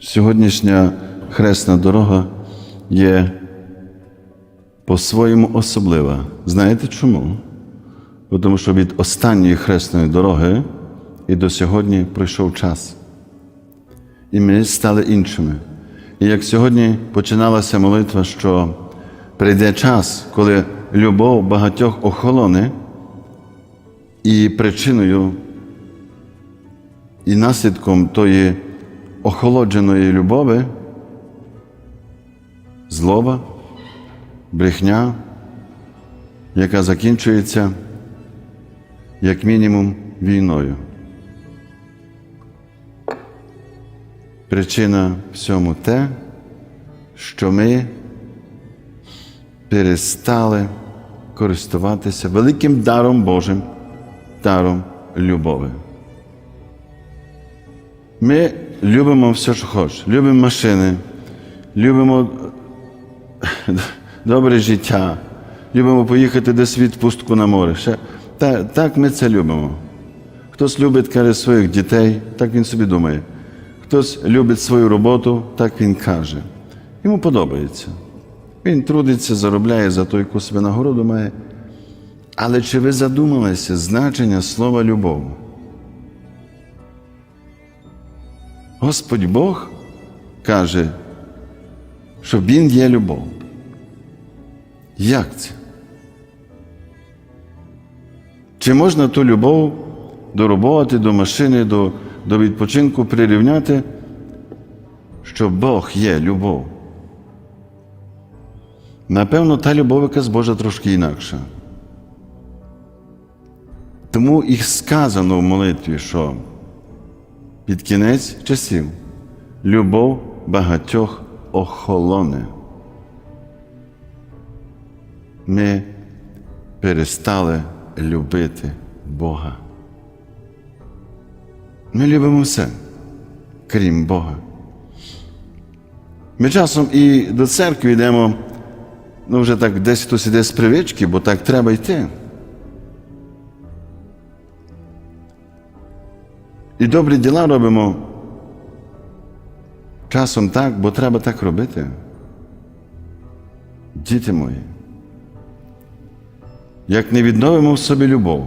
Сьогоднішня хресна дорога є по-своєму особлива. Знаєте чому? Тому що від останньої хресної дороги і до сьогодні пройшов час. І ми стали іншими. І як сьогодні починалася молитва, що прийде час, коли любов багатьох охолоне, і причиною і наслідком тої охолодженої любові злоба, брехня, яка закінчується як мінімум війною. Причина всьому те, що ми перестали користуватися великим даром Божим, даром любові. Ми любимо все, що хочеш. Любимо машини, любимо добре життя, любимо поїхати десь відпустку на море. Ще, та, так ми це любимо. Хтось любить каже, своїх дітей, так він собі думає. Хтось любить свою роботу, так він каже. Йому подобається. Він трудиться, заробляє за той, яку собі нагороду має. Але чи ви задумалися значення слова любов? Господь Бог каже, що Він є любов. Як це? Чи можна ту любов до роботи, до машини, до, до відпочинку прирівняти, що Бог є любов? Напевно, та любов, яка з Божа трошки інакша. Тому і сказано в молитві, що під кінець часів любов багатьох охолоне. Ми перестали любити Бога. Ми любимо все, крім Бога. Ми часом і до церкви йдемо, ну вже так десь хтось іде з привички, бо так треба йти. І добрі діла робимо часом так, бо треба так робити. Діти мої, як не відновимо в собі любов,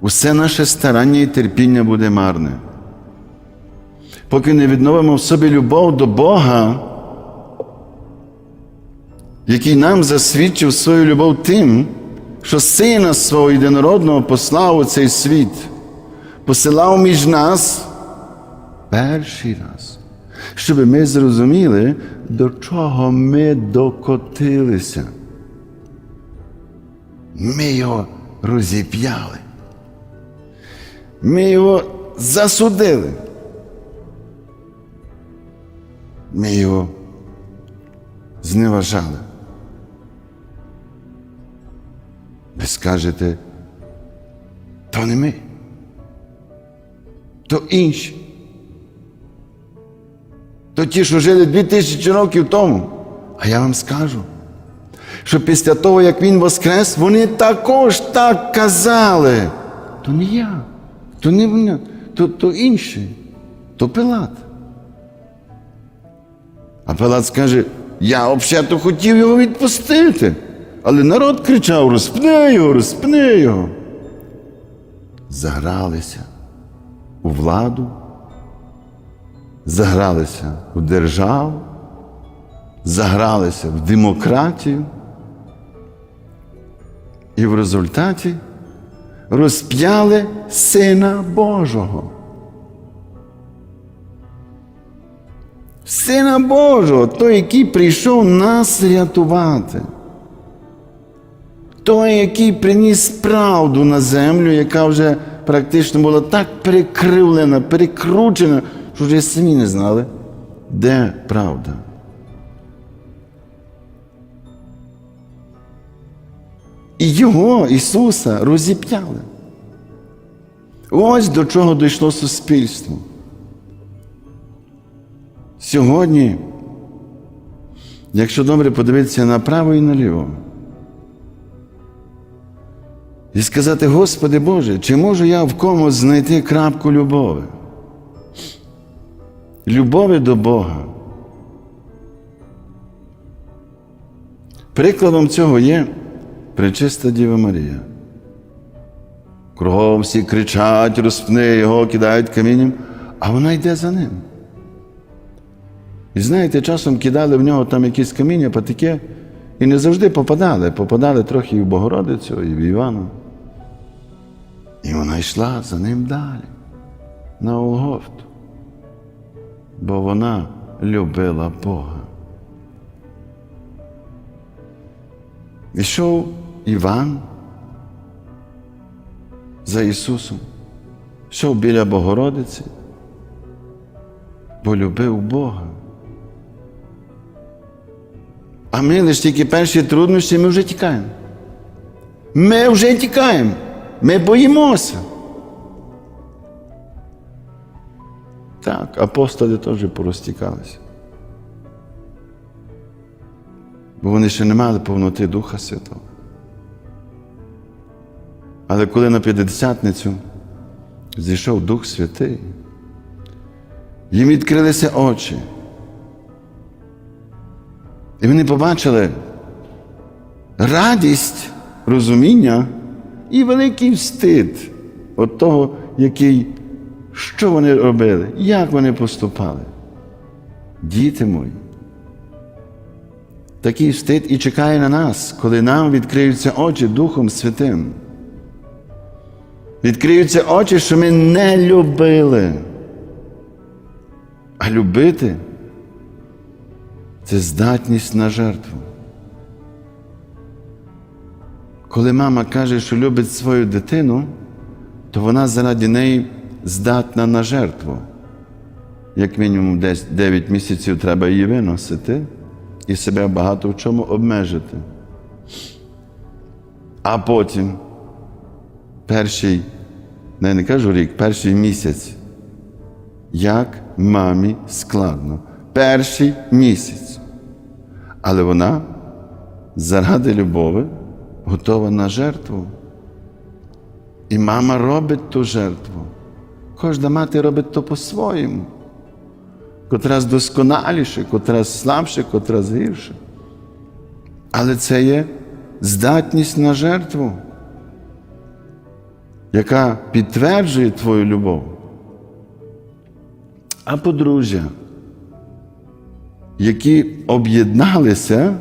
усе наше старання і терпіння буде марне. Поки не відновимо в собі любов до Бога, який нам засвідчив свою любов тим, що Сина свого єдинородного послав у цей світ посилав між нас перший раз, щоб ми зрозуміли, до чого ми докотилися. Ми його розіп'яли. Ми його засудили. Ми його зневажали. Ви скажете, то не ми то інші. То ті, що жили дві тисячі років тому. А я вам скажу, що після того, як він воскрес, вони також так казали. То не я, то не мене, то, то інший, то Пилат. А Пилат скаже, я взагалі хотів його відпустити. Але народ кричав: розпни його, розпни його. Загралися у владу, загралися в державу, загралися в демократію. І в результаті розп'яли Сина Божого. Сина Божого, той, який прийшов нас рятувати. Той, який приніс правду на землю, яка вже практично була так перекривлена, перекручена, що вже самі не знали, де правда. І його, Ісуса, розіп'яли. Ось до чого дійшло суспільство. Сьогодні, якщо добре подивитися направо і наліво, і сказати, Господи Боже, чи можу я в комусь знайти крапку любові? любові до Бога. Прикладом цього є пречиста Діва Марія. Кругом всі кричать, розпни його, кидають камінням, а вона йде за ним. І знаєте, часом кидали в нього там якісь каміння, патики, і не завжди попадали. Попадали трохи і в Богородицю, і в Івану. І вона йшла за ним далі, на Олгофту. Бо вона любила Бога. Ішов Іван за Ісусом, йшов біля Богородиці, бо любив Бога. А ми лише тільки перші труднощі, ми вже тікаємо. Ми вже тікаємо. Ми боїмося. Так, апостоли теж порозтікалися. Бо вони ще не мали повноти Духа Святого. Але коли на П'ятдесятницю зійшов Дух Святий, їм відкрилися очі. І вони побачили радість, розуміння і великий встид від того, який, що вони робили, як вони поступали. Діти мої. Такий встид і чекає на нас, коли нам відкриються очі Духом Святим. Відкриються очі, що ми не любили. А любити це здатність на жертву. Коли мама каже, що любить свою дитину, то вона заради неї здатна на жертву. Як мінімум десь 9 місяців треба її виносити і себе багато в чому обмежити. А потім перший, не, не кажу рік, перший місяць. Як мамі складно. Перший місяць. Але вона заради любові готова на жертву. І мама робить ту жертву. Кожна мати робить то по-своєму. Котрась досконаліше, котрась слабше, котрась гірше. Але це є здатність на жертву, яка підтверджує твою любов. А подружжя, які об'єдналися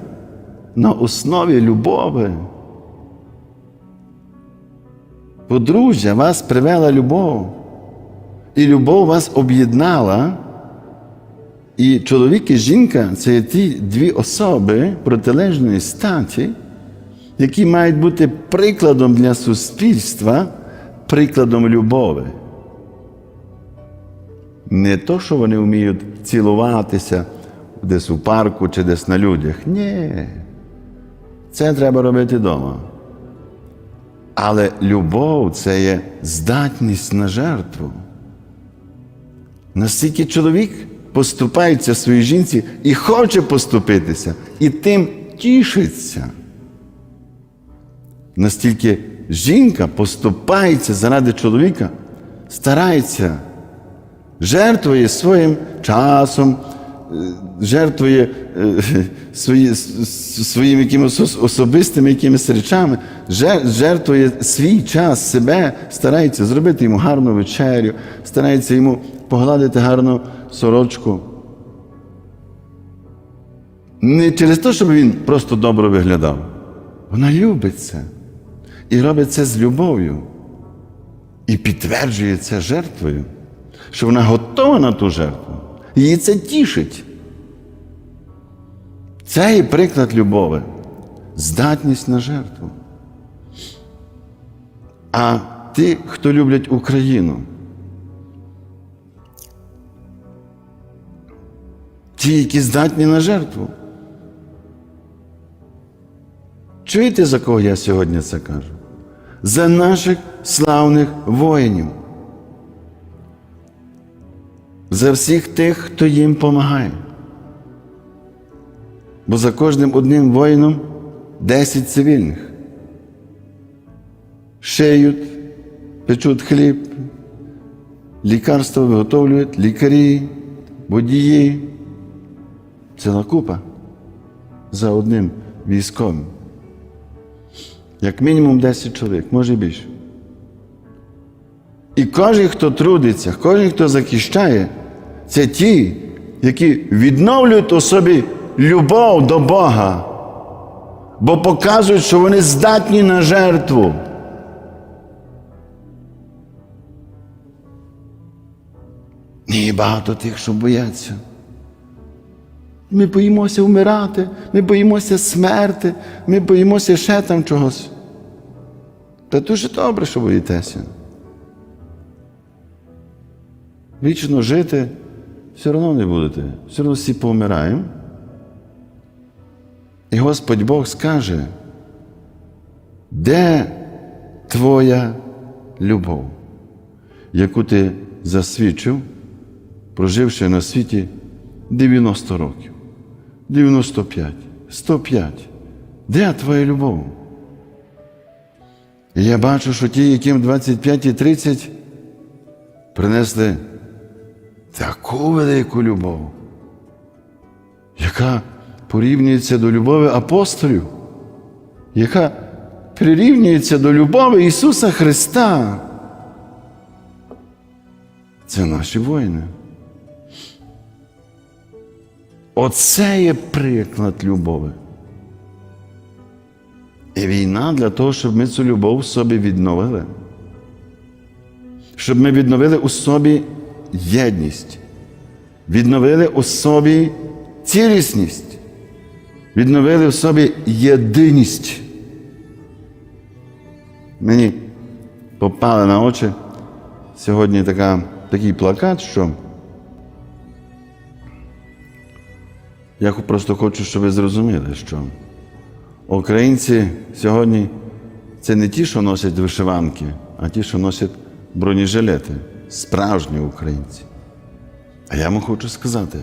на основі любові. Подружжя вас привела любов, і любов вас об'єднала. І чоловік і жінка це ті дві особи протилежної статі, які мають бути прикладом для суспільства, прикладом любові. Не то, що вони вміють цілуватися десь у парку чи десь на людях. Ні. Це треба робити вдома. Але любов це є здатність на жертву. Настільки чоловік поступається своїй жінці і хоче поступитися, і тим тішиться. Настільки жінка поступається заради чоловіка, старається, жертвує своїм часом, жертвує свої, своїми якимось особистими якимись речами, жертвує свій час, себе, старається зробити йому гарну вечерю, старається йому погладити гарну сорочку. Не через те, щоб він просто добре виглядав. Вона любить це. І робить це з любов'ю. І підтверджує це жертвою, що вона готова на ту жертву. Її це тішить. Це і приклад любові, здатність на жертву. А ті, хто люблять Україну, ті, які здатні на жертву. Чуєте, за кого я сьогодні це кажу? За наших славних воїнів. За всіх тих, хто їм допомагає. Бо за кожним одним воїном 10 цивільних. Шиють, печуть хліб, лікарства виготовлюють лікарі, водії. Ціла купа за одним військовим. Як мінімум 10 чоловік, може більше. І кожен, хто трудиться, кожен, хто захищає, це ті, які відновлюють у собі любов до Бога, бо показують, що вони здатні на жертву. Ні, багато тих, що бояться. Ми боїмося вмирати, ми боїмося смерти, ми боїмося ще там чогось. Та дуже добре, що боїтеся. Вічно жити все одно не будете, все одно всі повмираємо. І Господь Бог скаже, де твоя любов, яку ти засвідчив, проживши на світі 90 років, 95, 105. Де твоя любов? І я бачу, що ті, яким 25 і 30, принесли таку велику любов, яка порівнюється до любові апостолів, яка прирівнюється до любові Ісуса Христа. Це наші воїни. Оце є приклад любові. І війна для того, щоб ми цю любов в собі відновили. Щоб ми відновили у собі єдність, відновили у собі цілісність, відновили в собі єдиність. Мені попали на очі сьогодні така, такий плакат, що я просто хочу, щоб ви зрозуміли, що українці сьогодні це не ті, що носять вишиванки, а ті, що носять бронежилети, справжні українці. А я вам хочу сказати,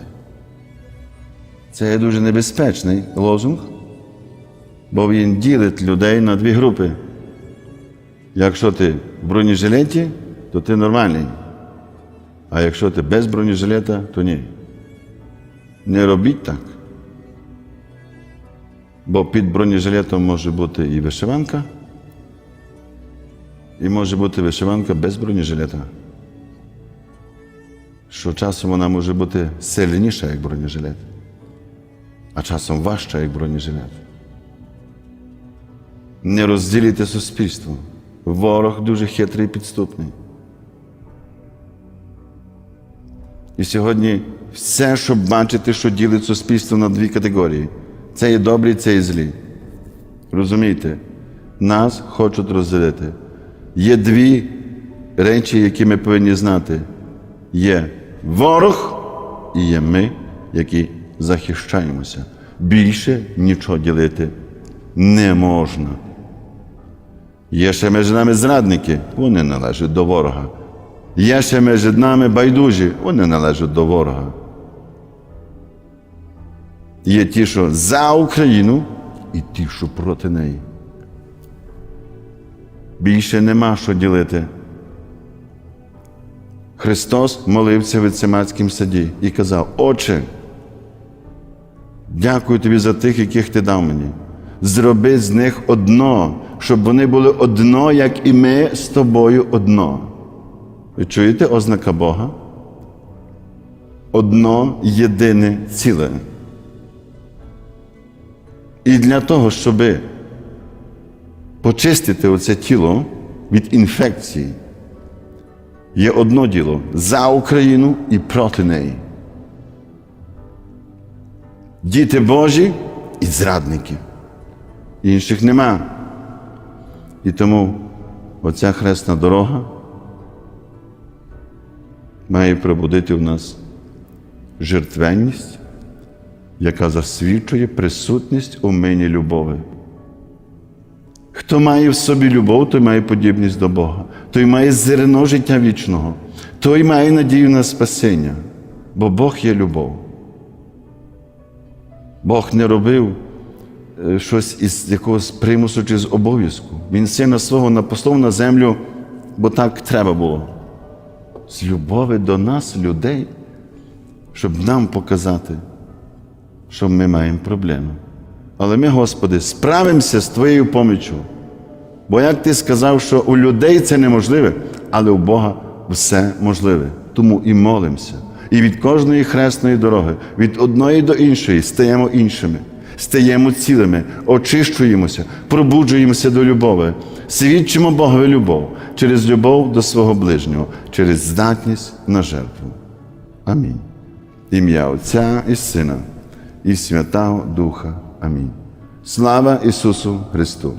це є дуже небезпечний лозунг, бо він ділить людей на дві групи. Якщо ти в бронежилеті, то ти нормальний. А якщо ти без бронежилета, то ні. Не робіть так. Бо під бронежилетом може бути і вишиванка, і може бути вишиванка без бронежилета. Що часом вона може бути сильніша, як бронежилет, а часом важча, як бронежилет. Не розділіте суспільство. Ворог дуже хитрий і підступний. І сьогодні все, щоб бачити, що ділить суспільство на дві категорії. Це є добрі, це є злі. Розумієте? Нас хочуть розділити. Є дві речі, які ми повинні знати. Є ворог і є ми, які захищаємося. Більше нічого ділити не можна. Є ще між нами зрадники, вони належать до ворога. Є ще між нами байдужі, вони належать до ворога. Є ті, що за Україну, і ті, що проти неї. Більше нема що ділити. Христос молився в Цимацькому саді і казав: Отче, дякую тобі за тих, яких ти дав мені. Зроби з них одно, щоб вони були одно, як і ми з тобою одно. Ви чуєте ознака Бога? Одно єдине ціле. І для того, щоб почистити оце тіло від інфекції, є одно діло за Україну і проти неї. Діти Божі і зрадники. Інших нема. І тому оця хресна дорога має пробудити в нас жертвенність, яка засвідчує присутність у мені любові. Хто має в собі любов, той має подібність до Бога, той має зерно життя вічного, той має надію на спасіння, бо Бог є любов. Бог не робив е, щось із якогось примусу чи з обов'язку. Він сина свого напослав на землю, бо так треба було. З любові до нас, людей, щоб нам показати, що ми маємо проблему. Але ми, Господи, справимося з Твоєю поміччю. Бо як ти сказав, що у людей це неможливе, але у Бога все можливе. Тому і молимося. І від кожної хресної дороги, від одної до іншої стаємо іншими, стаємо цілими, очищуємося, пробуджуємося до любові, свідчимо Богові любов через любов до свого ближнього, через здатність на жертву. Амінь. Ім'я Отця і Сина, і Святого Духа. Амінь. Слава Ісусу Христу!